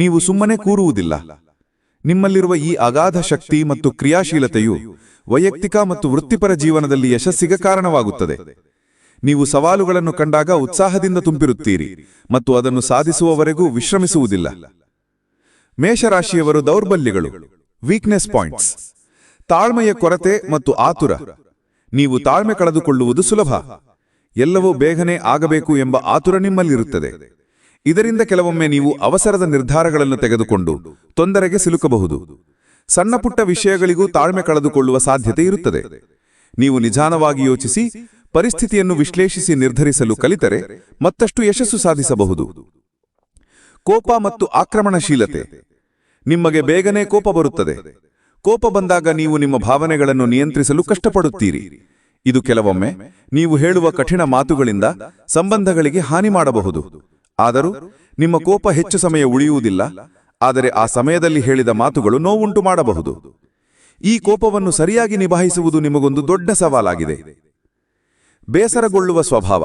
ನೀವು ಸುಮ್ಮನೆ ಕೂರುವುದಿಲ್ಲ. ನಿಮ್ಮಲ್ಲಿರುವ ಈ ಅಗಾಧ ಶಕ್ತಿ ಮತ್ತು ಕ್ರಿಯಾಶೀಲತೆಯು ವೈಯಕ್ತಿಕ ಮತ್ತು ವೃತ್ತಿಪರ ಜೀವನದಲ್ಲಿ ಯಶಸ್ಸಿಗೆ ಕಾರಣವಾಗುತ್ತದೆ. ನೀವು ಸವಾಲುಗಳನ್ನು ಕಂಡಾಗ ಉತ್ಸಾಹದಿಂದ ತುಂಬಿರುತ್ತೀರಿ ಮತ್ತು ಅದನ್ನು ಸಾಧಿಸುವವರೆಗೂ ವಿಶ್ರಮಿಸುವುದಿಲ್ಲ. ಮೇಷರಾಶಿಯವರು ದೌರ್ಬಲ್ಯಗಳು ವೀಕ್ನೆಸ್ ಪಾಯಿಂಟ್ಸ್ ತಾಳ್ಮೆಯ ಕೊರತೆ ಮತ್ತು ಆತುರ. ನೀವು ತಾಳ್ಮೆ ಕಳೆದುಕೊಳ್ಳುವುದು ಸುಲಭ. ಎಲ್ಲವೂ ಬೇಗನೆ ಆಗಬೇಕು ಎಂಬ ಆತುರ ನಿಮ್ಮಲ್ಲಿರುತ್ತದೆ. ಇದರಿಂದ ಕೆಲವೊಮ್ಮೆ ನೀವು ಅವಸರದ ನಿರ್ಧಾರಗಳನ್ನು ತೆಗೆದುಕೊಂಡು ತೊಂದರೆಗೆ ಸಿಲುಕಬಹುದು. ಸಣ್ಣ ಪುಟ್ಟ ವಿಷಯಗಳಿಗೂ ತಾಳ್ಮೆ ಕಳೆದುಕೊಳ್ಳುವ ಸಾಧ್ಯತೆ ಇರುತ್ತದೆ. ನೀವು ನಿಧಾನವಾಗಿ ಯೋಚಿಸಿ, ಪರಿಸ್ಥಿತಿಯನ್ನು ವಿಶ್ಲೇಷಿಸಿ ನಿರ್ಧರಿಸಲು ಕಲಿತರೆ ಮತ್ತಷ್ಟು ಯಶಸ್ಸು ಸಾಧಿಸಬಹುದು. ಕೋಪ ಮತ್ತು ಆಕ್ರಮಣಶೀಲತೆ. ನಿಮಗೆ ಬೇಗನೆ ಕೋಪ ಬರುತ್ತದೆ. ಕೋಪ ಬಂದಾಗ ನೀವು ನಿಮ್ಮ ಭಾವನೆಗಳನ್ನು ನಿಯಂತ್ರಿಸಲು ಕಷ್ಟಪಡುತ್ತೀರಿ. ಇದು ಕೆಲವೊಮ್ಮೆ ನೀವು ಹೇಳುವ ಕಠಿಣ ಮಾತುಗಳಿಂದ ಸಂಬಂಧಗಳಿಗೆ ಹಾನಿ ಮಾಡಬಹುದು. ಆದರೂ ನಿಮ್ಮ ಕೋಪ ಹೆಚ್ಚು ಸಮಯ ಉಳಿಯುವುದಿಲ್ಲ ಆದರೆ ಆ ಸಮಯದಲ್ಲಿ ಹೇಳಿದ ಮಾತುಗಳು ನೋವುಂಟು ಮಾಡಬಹುದು. ಈ ಕೋಪವನ್ನು ಸರಿಯಾಗಿ ನಿಭಾಯಿಸುವುದು ನಿಮಗೊಂದು ದೊಡ್ಡ ಸವಾಲಾಗಿದೆ. ಬೇಸರಗೊಳ್ಳುವ ಸ್ವಭಾವ.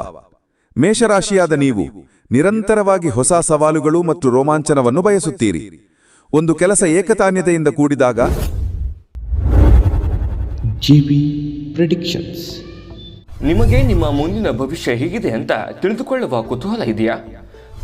ಮೇಷರಾಶಿಯಾದ ನೀವು ನಿರಂತರವಾಗಿ ಹೊಸ ಸವಾಲುಗಳು ಮತ್ತು ರೋಮಾಂಚನವನ್ನು ಬಯಸುತ್ತೀರಿ. ಒಂದು ಕೆಲಸ ಏಕತಾನ್ಯತೆಯಿಂದ ಕೂಡಿದಾಗ ಪ್ರೆಡಿಕ್ಷನ್ಸ್. ನಿಮಗೆ ನಿಮ್ಮ ಮುಂದಿನ ಭವಿಷ್ಯ ಹೇಗಿದೆ ಅಂತ ತಿಳಿದುಕೊಳ್ಳುವ ಕುತೂಹಲ ಇದೆಯಾ?